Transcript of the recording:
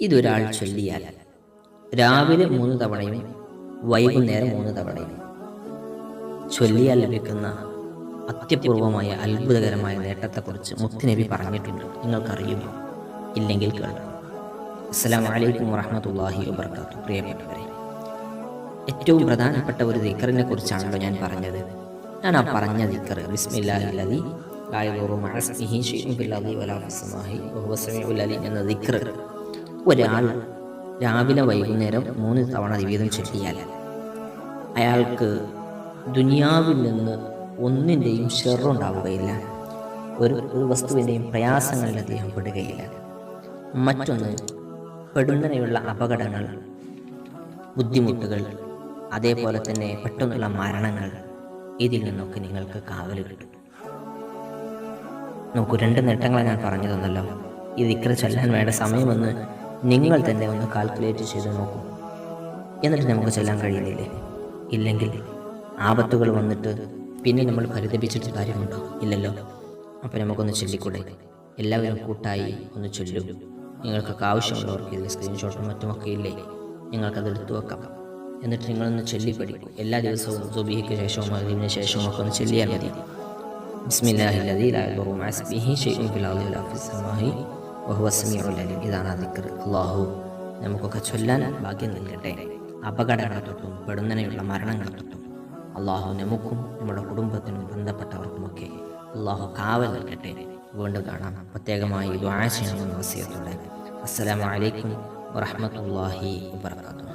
ഇതൊരാൾ ചൊല്ലിയാൽ രാവിലെ മൂന്ന് തവണയും വൈകുന്നേരം മൂന്ന് തവണയും ചൊല്ലിയാൽ ലഭിക്കുന്ന അത്യപൂർവമായ അത്ഭുതകരമായ നേട്ടത്തെക്കുറിച്ച് മുത്തുനബി പറഞ്ഞിട്ടുണ്ട്. നിങ്ങൾക്കറിയുമോ? ഇല്ലെങ്കിൽ കേൾക്കാം. അസ്സാം വലൈക്കും വറഹമത്തല്ലാഹി വബർക്കാത്തു. പ്രിയപ്പെട്ടവരെ ഏറ്റവും പ്രധാനപ്പെട്ട ഒരു ദിക്കറിനെ കുറിച്ചാണല്ലോ ഞാൻ പറഞ്ഞത്. ഞാൻ ആ പറഞ്ഞ ദിക്കർ ബിസ്മില്ലാഹില്ലതി എന്ന ദിക്കർ ഒരാൾ രാവിലെ വൈകുന്നേരം മൂന്ന് തവണ വീതം ചൊല്ലിയാൽ അയാൾക്ക് ദുനിയാവിൽ നിന്ന് ഒന്നിന്റെയും ഷെറുണ്ടാവുകയില്ല. ഒരു ഒരു വസ്തുവിന്റെയും പ്രയാസങ്ങളിൽ അദ്ദേഹം പെടുകയില്ല. മറ്റൊന്ന് പെടുന്നതിനുള്ള അപകടങ്ങൾ ബുദ്ധിമുട്ടുകൾ അതേപോലെ തന്നെ പെട്ടെന്നുള്ള മരണങ്ങൾ ഇതിൽ നിന്നൊക്കെ നിങ്ങൾക്ക് കാവൽ കിട്ടും. നമുക്ക് രണ്ട് നേട്ടങ്ങളെ ഞാൻ പറഞ്ഞു തന്നല്ലോ ഈ ദിക്ര ചൊല്ലാൻ വേണ്ട സമയമെന്ന് നിങ്ങൾ തന്നെ ഒന്ന് കാൽക്കുലേറ്റ് ചെയ്ത് നോക്കൂ. എന്നിട്ട് നമുക്ക് ചൊല്ലാൻ കഴിയുന്നില്ലേ? ഇല്ലെങ്കിൽ ആപത്തുകൾ വന്നിട്ട് പിന്നെ നമ്മൾ പരിതപിച്ചിട്ട് കാര്യമുണ്ടോ? ഇല്ലല്ലോ. അപ്പോൾ നമുക്കൊന്ന് ചൊല്ലിക്കൂടെ? എല്ലാവരും കൂട്ടായി ഒന്ന് ചൊല്ലും. നിങ്ങൾക്കൊക്കെ ആവശ്യമുള്ളവർക്ക് ഇതിൽ സ്ക്രീൻഷോട്ടും മറ്റുമൊക്കെ ഇല്ലേ? നിങ്ങൾക്കത് എടുത്തു വെക്കാം. എന്നിട്ട് നിങ്ങളൊന്ന് ചൊല്ലി പഠിക്കും. എല്ലാ ദിവസവും സുബിഹിക്ക് ശേഷവും അതിന് ശേഷവും ഒക്കെ ഒന്ന് ചൊല്ലിയാൽ മതി. ഇതാണ് അതിക്കർ അല്ലാഹു നമുക്കൊക്കെ ചൊല്ലാൻ ഭാഗ്യം നൽകട്ടെ. അപകടങ്ങളെ തൊട്ടും പെടുന്നതിനുള്ള മരണങ്ങളെ തൊട്ടും അള്ളാഹു നമുക്കും നമ്മുടെ കുടുംബത്തിനും ബന്ധപ്പെട്ടവർക്കുമൊക്കെ അള്ളാഹു കാവൽ നൽകട്ടെ. വീണ്ടും കാണാം. പ്രത്യേകമായി ചെയ്യണമെന്ന വസിയത്തോടെ അസ്സലാമു അലൈക്കും വറഹ്മത്തുള്ളാഹി വബർക്കാത്തു